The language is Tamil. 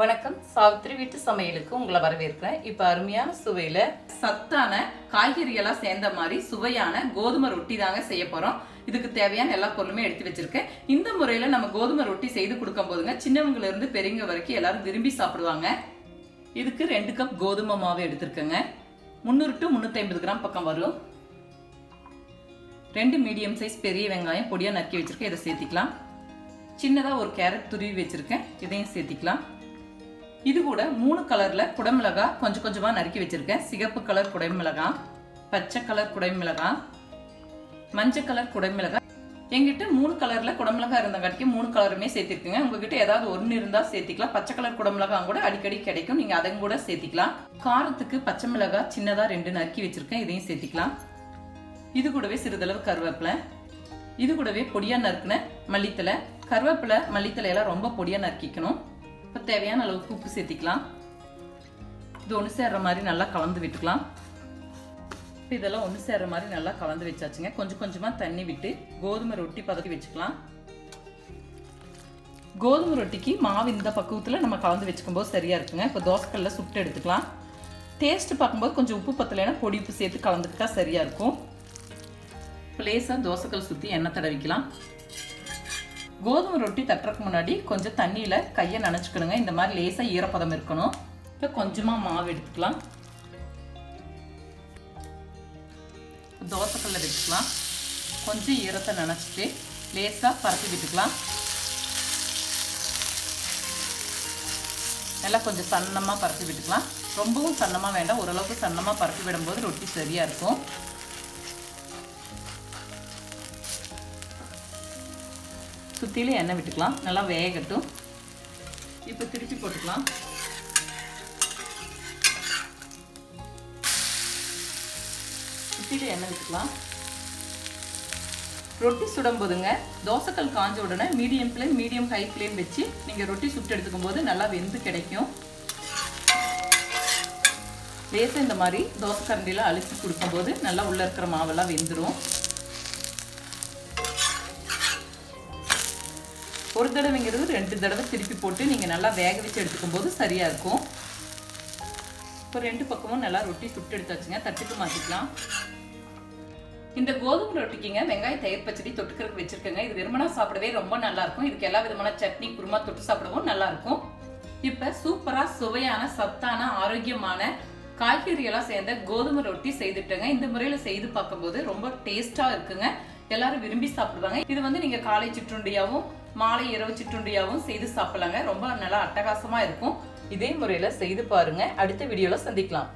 வணக்கம். சாவித்திரி வீட்டு சமையலுக்கு உங்களை வரவேற்கிறேன். இப்போ அருமையான சுவையில் சத்தான காய்கறியெல்லாம் சேர்ந்த மாதிரி சுவையான கோதுமை ரொட்டி தாங்க செய்ய போகிறோம் இதுக்கு தேவையான எல்லா பொருளுமே எடுத்து வச்சிருக்கேன். இந்த முறையில் நம்ம கோதுமை ரொட்டி செய்து கொடுக்கும் போதுங்க சின்னவங்கல இருந்து பெரியவங்க வரைக்கும் எல்லாரும் விரும்பி சாப்பிடுவாங்க. இதுக்கு ரெண்டு கப் கோதுமை மாவு எடுத்திருக்கேங்க. முந்நூறு டு முந்நூற்றி ஐம்பது கிராம் பக்கம் வரும். ரெண்டு மீடியம் சைஸ் பெரிய வெங்காயம் பொடியாக நறுக்கி வச்சிருக்கேன். இதை சேர்த்திக்கலாம். சின்னதாக ஒரு கேரட் துருவி வச்சிருக்கேன். இதையும் சேர்த்திக்கலாம். இது கூட மூணு கலர்ல குடமிளகா கொஞ்சம் கொஞ்சமா நறுக்கி வச்சிருக்கேன். சிகப்பு கலர் குடைமிளகா பச்சை கலர் குடைமிளகா மஞ்சள் கலர் குடைமிளகா. எங்கிட்ட மூணு கலர்ல குடமிளகா இருந்தங்காட்டிக்கு மூணு கலருமே சேர்த்திருக்குங்க. உங்ககிட்ட ஏதாவது ஒன்று இருந்தா சேர்த்திக்கலாம். பச்சை கலர் குடமிளகா கூட அடிக்கடி கிடைக்கும். நீங்க அதையும் கூட சேர்த்திக்கலாம். காரத்துக்கு பச்சை மிளகாய் சின்னதா ரெண்டு நறுக்கி வச்சிருக்கேன். இதையும் சேர்த்திக்கலாம். இது கூடவே சிறிதளவு கருவேப்பிலை. இது கூடவே பொடியா நறுக்குன மல்லித்தலை கருவேப்பிலை மல்லித்தலை எல்லாம் ரொம்ப பொடியா நறுக்கிக்கணும். இப்போ தேவையான அளவுக்கு உப்பு சேர்த்திக்கலாம். இது ஒன்று சேர்ற மாதிரி நல்லா கலந்து விட்டுக்கலாம். இப்போ இதெல்லாம் ஒன்று சேர்ற மாதிரி நல்லா கலந்து வச்சாச்சுங்க. கொஞ்சம் கொஞ்சமாக தண்ணி விட்டு கோதுமை ரொட்டி பதக்கி வச்சுக்கலாம். கோதுமை ரொட்டிக்கு மாவு இந்த பக்குவத்தில் நம்ம கலந்து வச்சுக்கும்போது சரியாக இருக்குங்க. இப்போ தோசைக்கல்ல சுட்டு எடுத்துக்கலாம். டேஸ்ட் பார்க்கும்போது கொஞ்சம் உப்பு பத்தலைன்னா பொடி உப்பு சேர்த்து கலந்துக்கிட்டா சரியாக இருக்கும். இப்போ லேசாக தோசைக்கல் சுற்றி எண்ணெய் தடவிக்கலாம். கோதுமை ரொட்டி தட்டுறதுக்கு முன்னாடி கொஞ்சம் தண்ணியில் கையை நனைச்சிக்கணுங்க இந்த மாதிரி லேசாக ஈரப்பதம் இருக்கணும். இப்போ கொஞ்சமாக மாவு எடுத்துக்கலாம். தோசைக்கல்ல வச்சுக்கலாம். கொஞ்சம் ஈரத்தை நினச்சிட்டு லேசாக பரப்பி விட்டுக்கலாம். நல்லா கொஞ்சம் சன்னமாக பரப்பி விட்டுக்கலாம். ரொம்பவும் சன்னமாக வேண்டாம். ஓரளவுக்கு சன்னமாக பரப்பி விடும்போது ரொட்டி சரியாக இருக்கும். சுற்றிலும் எண்ணெய் விட்டுக்கலாம். நல்லா வேகட்டும். இப்போ திருப்பி போட்டுக்கலாம். சுற்றிலும் எண்ணெய் விட்டுக்கலாம். ரொட்டி சுடும் போதுங்க தோசைக்கல் காஞ்ச உடனே medium flame medium high flame வச்சு நீங்கள் ரொட்டி சுட்டு எடுத்துக்கும் போது நல்லா வெந்து கிடைக்கும். லேசாக இந்த மாதிரி தோசை கரண்டியில் அழிச்சு கொடுக்கும்போது நல்லா உள்ளே இருக்கிற மாவெல்லாம் வெந்துடும் ஒரு தடவைங்கிறது ரெண்டு தடவை திருப்பி போட்டு நீங்கள் நல்லா வேக வச்சு எடுத்துக்கும் போது சரியாக இருக்கும். இப்போ ரெண்டு பக்கமும் நல்லா ரொட்டி சுட்டு எடுத்தாச்சுங்க தட்டுக்கு மாற்றிக்கலாம் இந்த கோதுமை ரொட்டிக்குங்க வெங்காய தயிர் பச்சடி தொட்டுக்கிறதுக்கு வச்சிருக்கேங்க. இது வெறுமனா சாப்பிடவே ரொம்ப நல்லா இருக்கும் இதுக்கு எல்லா விதமான சட்னி குருமா தொட்டு சாப்பிடவும் நல்லா இருக்கும் இப்போ சூப்பராக சுவையான சத்தான ஆரோக்கியமான காய்கறியெல்லாம் சேர்ந்த கோதுமை ரொட்டி செய்துட்டேங்க. இந்த முறையில் செய்து பார்க்கும்போது ரொம்ப டேஸ்ட்டாக இருக்குங்க. எல்லாரும் விரும்பி சாப்பிடுவாங்க. இது வந்து நீங்கள் காலை சிற்றுண்டியாவும் மாலை இரவு சிற்றுண்டியாவும் செய்து சாப்பிடலாங்க. ரொம்ப நல்லா அட்டகாசமாக இருக்கும். இதே முறையில் செய்து பாருங்க. அடுத்த வீடியோவில் சந்திக்கலாம்.